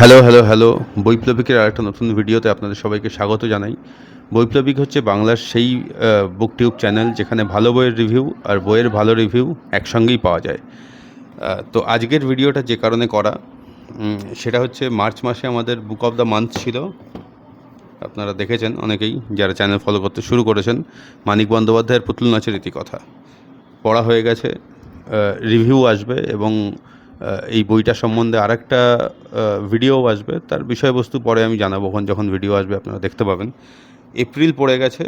Hello hello hello বৈপ্লবিকের আরেকটা নতুন ভিডিওতে আপনাদের সবাইকে স্বাগত জানাই। বৈপ্লবিক হচ্ছে বাংলার সেই বুক টিউব চ্যানেল যেখানে ভালো বইয়ের রিভিউ আর বইয়ের ভালো রিভিউ একসঙ্গেই পাওয়া যায়। তো আজকের ভিডিওটা যে কারণে করা সেটা হচ্ছে মার্চ মাসে আমাদের বুক অফ দ্য মান্থ ছিল। আপনারা দেখেছেন অনেকেই যারা চ্যানেল ফলো করতে শুরু করেছেন। মানিক বন্দ্যোপাধ্যায়ের পুতুল নাচের ইতিকথা পড়া হয়ে গেছে রিভিউ আসবে এবং এই বইটা সম্বন্ধে আরেকটা ভিডিও আসবে। তার বিষয়বস্তু পরে আমি জানাব যখন যখন ভিডিও আসবে আপনারা দেখতে পাবেন। এপ্রিল পড়ে গেছে,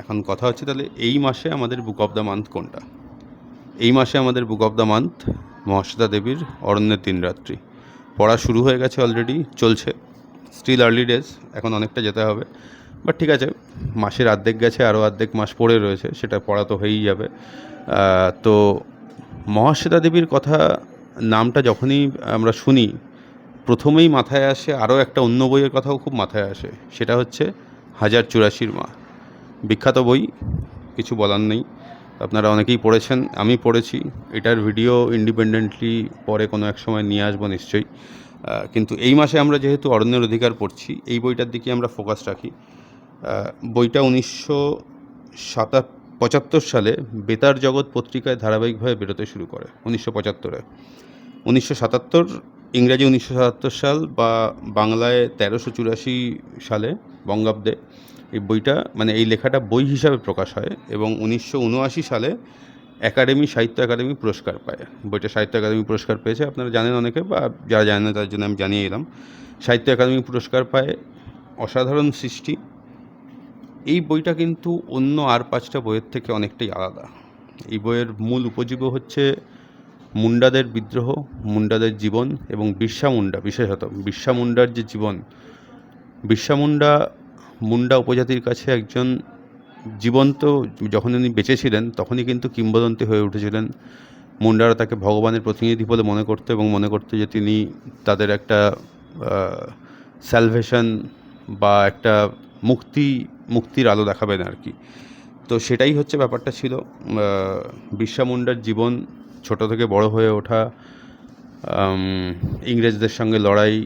এখন কথা হচ্ছে তাহলে এই মাসে আমাদের বুক অফ দ্য মান্থ কোনটা? এই মাসে আমাদের book of the month Mahasweta দেবীর অরণ্যের দিন রাত্রি। পড়া শুরু হয়ে গেছে অলরেডি চলছে। স্টিল আর্লি ডেজ এখন অনেকটা যেতে হবে। বাট ঠিক আছে, মাসের অর্ধেক গেছে, আরও অর্ধেক মাস পড়ে রয়েছে, সেটা পড়া তো হয়েই যাবে। তো মহাশ্বেতা দেবীর কথা নামটা যখনই আমরা শুনি, প্রথমেই মাথায় আসে আরও একটা অন্য বইয়ের কথাও খুব মাথায় আসে। সেটা হচ্ছে হাজার চুরাশির মা। বিখ্যাত বই, কিছু বলার নেই। আপনারা অনেকেই পড়েছেন, আমি পড়েছি। এটার ভিডিও ইন্ডিপেন্ডেন্টলি পরে কোনো এক সময় নিয়ে আসব নিশ্চয়ই। কিন্তু এই মাসে আমরা যেহেতু অরণ্যের অধিকার পড়ছি, এই বইটার দিকে আমরা ফোকাস রাখি। বইটা উনিশশো সাতা, পঁচাত্তর সালে বেতার জগৎ পত্রিকায় ধারাবাহিকভাবে বেরোতে শুরু করে, উনিশশো পঁচাত্তরে। উনিশশো সাতাত্তর, ইংরাজি উনিশশো সাতাত্তর সাল বা বাংলায় তেরোশো চুরাশি সালে বঙ্গাব্দে এই বইটা মানে এই লেখাটা বই হিসাবে প্রকাশ হয় এবং উনিশশো উনআশি সালে একাডেমি, সাহিত্য একাডেমি পুরস্কার পায়। বইটা সাহিত্য একাডেমি পুরস্কার পেয়েছে, আপনারা জানেন অনেকে বা যারা জানেন না তার জন্য আমি জানিয়ে এলাম। সাহিত্য একাডেমি পুরস্কার পায় অসাধারণ সৃষ্টি। এই বইটা কিন্তু অন্য আর পাঁচটা বইয়ের থেকে অনেকটাই আলাদা। এই বইয়ের মূল উপজীব্য হচ্ছে মুন্ডাদের বিদ্রোহ, মুন্ডাদের জীবন এবং বিরসা মুন্ডা, বিশেষত বিরসা মুন্ডার যে জীবন, বিরসা মুন্ডা মুন্ডা উপজাতির কাছে একজন জীবন্ত, যখন উনি বেঁচেছিলেন, তখনই কিন্তু কিংবদন্তি হয়ে উঠেছিলেন। মুন্ডারা তাকে ভগবানের প্রতিনিধি বলে মনে করতো এবং মনে করতো যে তিনি তাদের একটা স্যালভেশন বা একটা মুক্তি, মুক্তির আলো দেখাবেন আর কি। তো সেটাই হচ্ছে ব্যাপারটা ছিল বিরসা মুন্ডার জীবন ছোট থেকে বড় হয়ে ওঠা ইংরেজদের সঙ্গে লড়াই,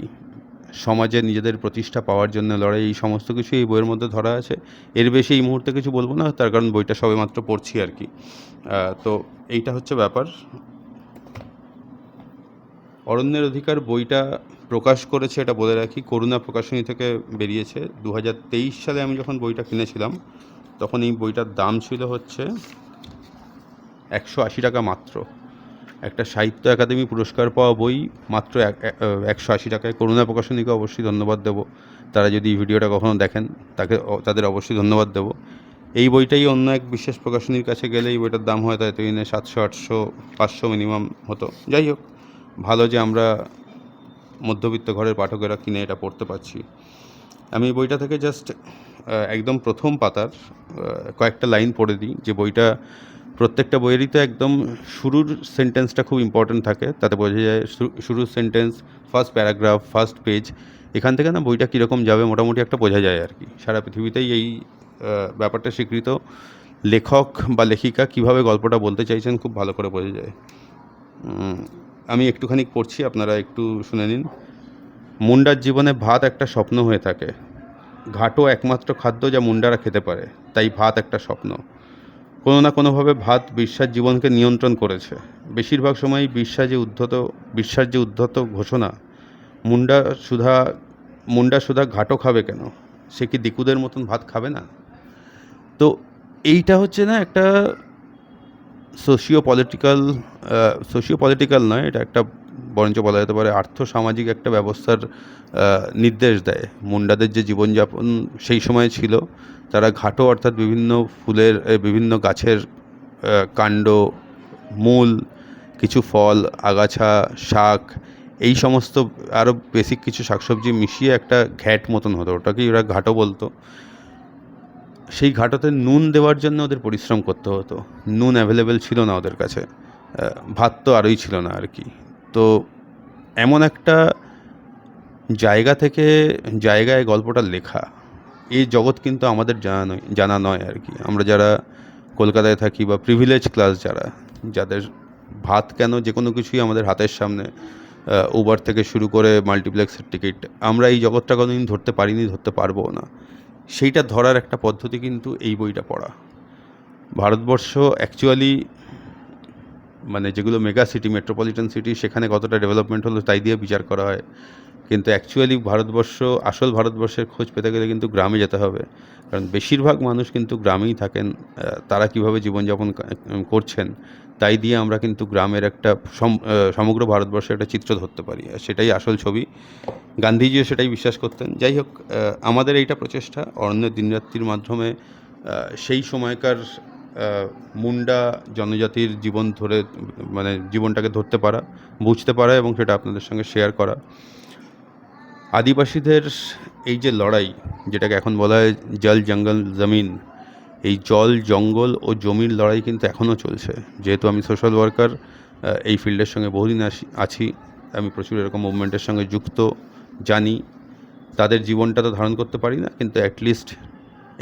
সমাজে নিজেদের প্রতিষ্ঠা পাওয়ার জন্য লড়াই, এই সমস্ত কিছু এই বইয়ের মধ্যে ধরা আছে। এর বেশি এই মুহূর্তে কিছু বলব না, তার কারণ বইটা সবেমাত্র পড়ছি আর কি। তো এইটা হচ্ছে ব্যাপার। অরণ্যের অধিকার বইটা প্রকাশ করেছে, এটা বলে রাখি, করুণা প্রকাশনী থেকে বেরিয়েছে। দু হাজার তেইশ সালে আমি যখন বইটা কিনেছিলাম, তখন এই বইটার দাম ছিল হচ্ছে একশো আশি টাকা মাত্র। একটা সাহিত্য একাডেমি পুরস্কার পাওয়া বই, মাত্র একশো আশি টাকায় করুণা প্রকাশনীকে অবশ্যই ধন্যবাদ দেব। তারা যদি ভিডিওটা কখনো দেখেন, তাকে তাদের অবশ্যই ধন্যবাদ দেব। এই বইটাই অন্য এক বিশেষ প্রকাশনীর কাছে গেলে এই বইটার দাম হয়তো এতদিনে সাতশো, আটশো, পাঁচশো মিনিমাম হতো। যাই হোক, ভালো যে আমরা মধ্যবিত্ত ঘরের পাঠকেরা কিনে এটা পড়তে পারছি। আমি বইটা থেকে জাস্ট একদম প্রথম পাতার কয়েকটা লাইন পড়ে দিই। যে বইটা প্রত্যেকটা বইয়েরই তো একদম শুরুর সেন্টেন্সটা খুব ইম্পর্ট্যান্ট থাকে। তাতে বোঝা যায় শুরুর sentence first paragraph first page এখান থেকে না বইটা কীরকম যাবে মোটামুটি একটা বোঝা যায় আর কি। সারা পৃথিবীতেই এই ব্যাপারটা স্বীকৃত। লেখক বা লেখিকা কীভাবে গল্পটা বলতে চাইছেন খুব ভালো করে বোঝা যায়। আমি একটুখানি পড়ছি, আপনারা একটু শুনে নিন। মুন্ডার জীবনে ভাত একটা স্বপ্ন হয়ে থাকে। ঘাটও একমাত্র খাদ্য যা মুন্ডারা খেতে পারে। তাই ভাত একটা স্বপ্ন। কোনো না কোনোভাবে ভাত বিশ্বাস জীবনকে নিয়ন্ত্রণ করেছে। বেশিরভাগ সময়ই বিশ্বাস যে উদ্ধত, বিশ্বাস যে উদ্ধত ঘোষণা, মুন্ডা সুধা মুন্ডা সুধা ঘাটও খাবে কেন? সে কি দিকুদের মতন ভাত খাবে না? তো এইটা হচ্ছে না একটা সোশিও পলিটিক্যাল সোশিও পলিটিক্যাল নয়, এটা একটা বরঞ্চ বলা যেতে পারে আর্থ সামাজিক একটা ব্যবস্থার নির্দেশ দেয়। মুন্ডাদের যে জীবনযাপন সেই সময় ছিল, তারা ঘাটো অর্থাৎ বিভিন্ন ফুলের বিভিন্ন গাছের কাণ্ড, মূল, কিছু ফল, আগাছা, শাক, এই সমস্ত আরও বেসিক কিছু শাকসবজি মিশিয়ে একটা ঘ্যাট মতন হতো। ওটাকেই ওরা ঘাটো বলতো। সেই ঘাটাতে নুন দেওয়ার জন্য ওদের পরিশ্রম করতে হতো। নুন অ্যাভেলেবেল ছিল না ওদের কাছে। ভাত তো আরই ছিল না আর কি। তো এমন একটা জায়গা থেকে জায়গায় গল্পটা লেখা এই জগৎ কিন্তু আমাদের জানা নয় জানা নয় আর কি। আমরা যারা কলকাতায় থাকি বা প্রিভিলেজ ক্লাস যারা, যাদের ভাত কেন যে কোনো কিছুই আমাদের হাতের সামনে উবার থেকে শুরু করে মাল্টিপ্লেক্সের টিকিট আমরা এই জগৎটা কোনোদিন ধরতে পারিনি, ধরতে পারব না। সেইটা ধরার একটা পদ্ধতি কিন্তু এই বইটা পড়া। ভারতবর্ষ অ্যাকচুয়ালি মানে যেগুলো মেগা সিটি মেট্রোপলিটন সিটি সেখানে কতটা ডেভেলপমেন্ট হলো তাই দিয়ে বিচার করা হয়। কিন্তু অ্যাকচুয়ালি ভারতবর্ষ, আসল ভারতবর্ষের খোঁজ পেতে গেলে কিন্তু গ্রামে যেতে হবে। কারণ বেশিরভাগ মানুষ কিন্তু গ্রামেই থাকেন তারা কীভাবে জীবনযাপন করছেন, তাই দিয়ে আমরা কিন্তু গ্রামের একটা সম- সমগ্র ভারতবর্ষের একটা চিত্র ধরতে পারি। সেটাই আসল ছবি। গান্ধীজিও সেটাই বিশ্বাস করতেন। যাই হোক আমাদের এইটা প্রচেষ্টা অরণ্য দিনরাত্রির মাধ্যমে সেই সময়কার মুন্ডা জনজাতির জীবন ধরে মানে জীবনটাকে ধরতে পারা, বুঝতে পারা এবং সেটা আপনাদের সঙ্গে শেয়ার করা। আদিবাসীদের এই যে লড়াই, যেটাকে এখন বলা হয় জল জঙ্গল জমিন, এই জল জঙ্গল ও জমির লড়াই কিন্তু এখনও চলছে। যেহেতু আমি সোশ্যাল ওয়ার্কার এই ফিল্ডের সঙ্গে বহুদিন আসি, আছি, আমি প্রচুর এরকম মুভমেন্টের সঙ্গে যুক্ত, জানি। তাদের জীবনটা তো ধারণ করতে পারি না, কিন্তু অ্যাটলিস্ট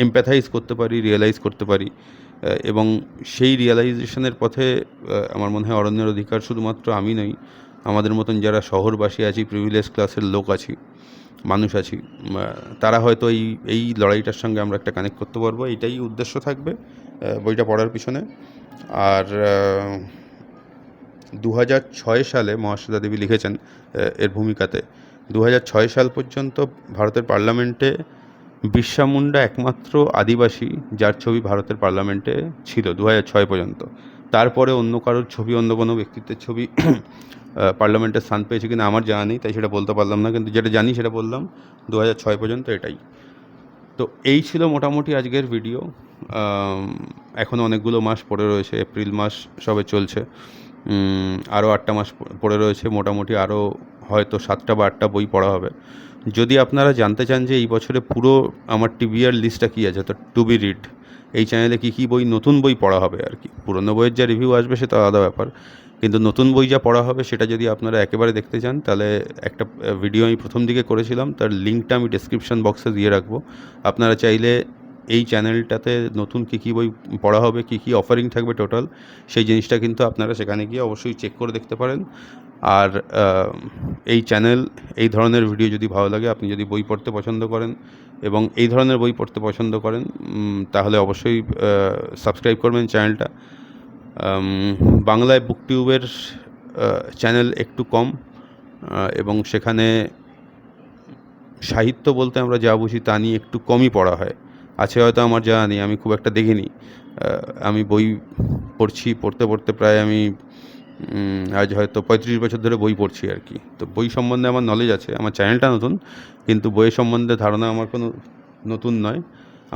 এমপ্যাথাইজ করতে পারি রিয়েলাইজ করতে পারি। এবং সেই রিয়েলাইজেশনের পথে আমার মনে হয় অরণ্যের অধিকার শুধুমাত্র আমি নই, আমাদের মতন যারা শহরবাসী আছি প্রিভিলেজ ক্লাসের লোক আছি, মানুষ আছি তারা হয়তো এই এই লড়াইটার সঙ্গে আমরা একটা কানেক্ট করতে পারব, এটাই উদ্দেশ্য থাকবে বইটা পড়ার পিছনে। আর দু ছয় সালে মহাশ্বেতা দেবী লিখেছেন এর ভূমিকাতে। দু হাজার ছয় সাল পর্যন্ত ভারতের পার্লামেন্টে বিরসা মুন্ডা একমাত্র আদিবাসী যার ছবি ভারতের পার্লামেন্টে ছিল দু ছয় পর্যন্ত। তারপরে অন্য কারোর ছবি অন্য কোনো ব্যক্তিত্বের ছবি পার্লামেন্টে স্থান পেয়েছে কিনা আমার জানা নেই, তাই সেটা বলতে পারলাম না, কিন্তু যেটা জানি সেটা বললাম দু ছয় পর্যন্ত এটাই। তো এই ছিল মোটামুটি আজকের ভিডিও। এখনও অনেকগুলো মাস পড়ে রয়েছে, এপ্রিল মাস সবে চলছে। আরও আটটা মাস পড়ে রয়েছে, মোটামুটি আরও হয়তো সাতটা বা আটটা বই পড়া হবে। যদি আপনারা জানতে চান যে এই বছরে পুরো আমার টিভিআর লিস্টটা কী আছে, তো টু বি রিড এই চ্যানেলে কী কী বই, নতুন বই পড়া হবে আর কি। পুরনো বইয়ের যা রিভিউ আসবে সেটা আলাদা ব্যাপার। কিন্তু নতুন বই যা পড়া হবে সেটা যদি আপনারা একেবারে দেখতে চান, তাহলে একটা ভিডিও আমি প্রথম দিকে করেছিলাম, তার লিঙ্কটা আমি ডেসক্রিপশন বক্সে দিয়ে রাখব। আপনারা চাইলে এই চ্যানেলটাতে নতুন কী কী বই পড়া হবে, কী কী অফারিং থাকবে টোটাল সেই জিনিসটা কিন্তু আপনারা সেখানে গিয়ে অবশ্যই চেক করে দেখতে পারেন। আর এই চ্যানেল, এই ধরনের ভিডিও যদি ভালো লাগে, আপনি যদি বই পড়তে পছন্দ করেন এবং এই ধরনের বই পড়তে পছন্দ করেন তাহলে অবশ্যই সাবস্ক্রাইব করবেন চ্যানেলটা। বাংলায় বুকটিউবের চ্যানেল একটু কম এবং সেখানে সাহিত্য বলতে আমরা যা বুঝি তা নিয়ে একটু কমই পড়া হয়। আছে হয়তো আমার জানা নেই, আমি খুব একটা দেখিনি। আমি বই পড়ছি, পড়তে পড়তে প্রায় আমি আজ হয়তো পঁয়ত্রিশ বছর ধরে বই পড়ছি আর কি। তো বই সম্বন্ধে আমার নলেজ আছে, আমার চ্যানেলটা নতুন, কিন্তু বইয়ের সম্বন্ধে ধারণা আমার কোনো নতুন নয়।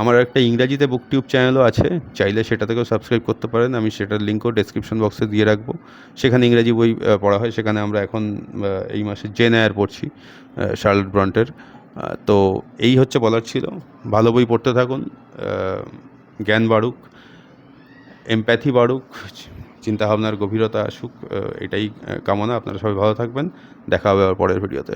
আমার একটা ইংরাজিতে বুকটিউব চ্যানেলও আছে, চাইলে সেটা থেকেও সাবস্ক্রাইব করতে পারেন, আমি সেটার লিঙ্কও ডেসক্রিপশন বক্সে দিয়ে রাখব। সেখানে ইংরাজি বই পড়া হয়, সেখানে আমরা এখন এই মাসে জেন এয়ার পড়ছি শার্লট ব্রন্টের তো এই হচ্ছে বলার ছিল। ভালো বই পড়তে থাকুন জ্ঞান বাড়ুক এমপ্যাথি বাড়ুক চিন্তাভাবনার গভীরতা আসুক এটাই কামনা। আপনারা সবাই ভালো থাকবেন। দেখা হবে আবার পরের ভিডিওতে।